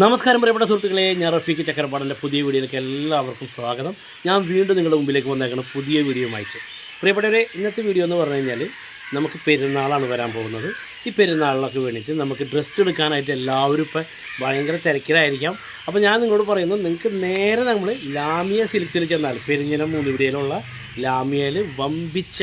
നമസ്കാരം പ്രിയപ്പെട്ട സുഹൃത്തുക്കളെ. ഞാൻ റഫീഖ് ചക്രപാടന്റെ പുതിയ വീഡിയോയിലേക്ക് എല്ലാവർക്കും സ്വാഗതം. ഞാൻ വീണ്ടും നിങ്ങളുടെ മുമ്പിലേക്ക് വന്നേക്കണം പുതിയ വീഡിയോയുമായിട്ട്. പ്രിയപ്പെട്ടവരെ ഇന്നത്തെ വീഡിയോ എന്ന് പറഞ്ഞു കഴിഞ്ഞാൽ നമുക്ക് പെരുന്നാളാണ് വരാൻ പോകുന്നത്. ഈ പെരുന്നാളിനൊക്കെ വേണ്ടിയിട്ട് നമുക്ക് ഡ്രസ്സ് എടുക്കാനായിട്ട് എല്ലാവരും ഇപ്പം ഭയങ്കര തിരക്കിലായിരിക്കാം. അപ്പോൾ ഞാൻ നിങ്ങളോട് പറയുന്നത് നിങ്ങൾക്ക് നേരെ നമ്മൾ ലാമിയ സിൽക്സിൽ ചെന്നാൽ പെരിഞ്ഞിനം മൂന്നുപിടിയിലുള്ള ലാമിയയിൽ വമ്പിച്ച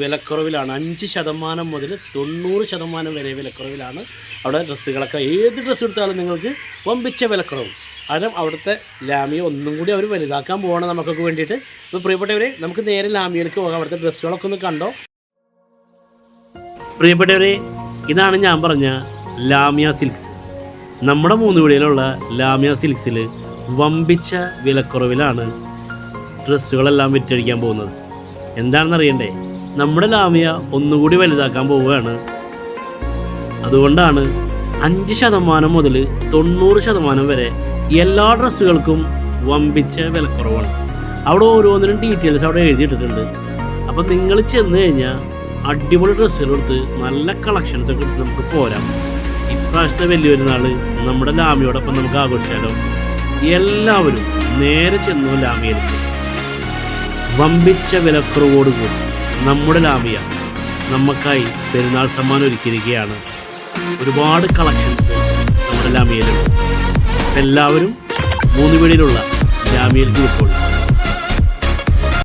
വിലക്കുറവിലാണ്. അഞ്ച് ശതമാനം മുതൽ തൊണ്ണൂറ് ശതമാനം വരെ വിലക്കുറവിലാണ് അവിടെ ഡ്രസ്സുകളൊക്കെ. ഏത് ഡ്രസ്സ് എടുത്താലും നിങ്ങൾക്ക് വമ്പിച്ച വിലക്കുറവ്. കാരണം അവിടുത്തെ ലാമിയ ഒന്നും കൂടി അവർ വലുതാക്കാൻ പോകണം നമുക്കൊക്കെ വേണ്ടിയിട്ട്. അപ്പോൾ പ്രിയപ്പെട്ടവരെ നമുക്ക് നേരെ ലാമിയയിലേക്ക് പോകാം. അവിടുത്തെ ഡ്രസ്സുകളൊക്കെ ഒന്ന് കണ്ടോ? പ്രിയപ്പെട്ടവരെ ഇതാണ് ഞാൻ പറഞ്ഞ ലാമിയ സിൽക്സ്. നമ്മുടെ മൂന്ന് വിളിയിലുള്ള ലാമിയ സിൽക്സിൽ വമ്പിച്ച വിലക്കുറവിലാണ് ഡ്രസ്സുകളെല്ലാം വിറ്റഴിക്കാൻ പോകുന്നത്. എന്താണെന്ന് അറിയണ്ടേ നമ്മുടെ ലാമിയ ഒന്നുകൂടി വലുതാക്കാൻ പോവുകയാണ്. അതുകൊണ്ടാണ് അഞ്ച് ശതമാനം മുതൽ തൊണ്ണൂറ് ശതമാനം വരെ എല്ലാ ഡ്രസ്സുകൾക്കും വമ്പിച്ച വിലക്കുറവാണ്. അവിടെ ഓരോന്നിനും ഡീറ്റെയിൽസ് അവിടെ എഴുതിയിട്ടിട്ടുണ്ട്. അപ്പം നിങ്ങൾ ചെന്ന് കഴിഞ്ഞാൽ അടിപൊളി ഡ്രസ്സുകൾ എടുത്ത് നല്ല കളക്ഷൻസ് ഒക്കെ എടുത്ത് നമുക്ക് പോരാം. ഇപ്രാവശ്യത്തെ വലിയൊരു നാൾ നമ്മുടെ ലാമിയോടൊപ്പം നമുക്ക് ആഘോഷിച്ചാലോ? എല്ലാവരും നേരെ ചെന്നു ലാമിയിലേക്ക് വമ്പിച്ച വിലക്കുറവോടുകൂടി. നമ്മുടെ ലാമിയ നമുക്കായി പെരുന്നാൾ സമ്മാനം ഒരുക്കിയിരിക്കുകയാണ്. ഒരുപാട് കളക്ഷൻസ് നമ്മുടെ ലാമിയയിലുണ്ട്. എല്ലാവരും മൂന്ന് വീടിലുള്ള ലാമിയയിൽ വിട്ടോളൂ.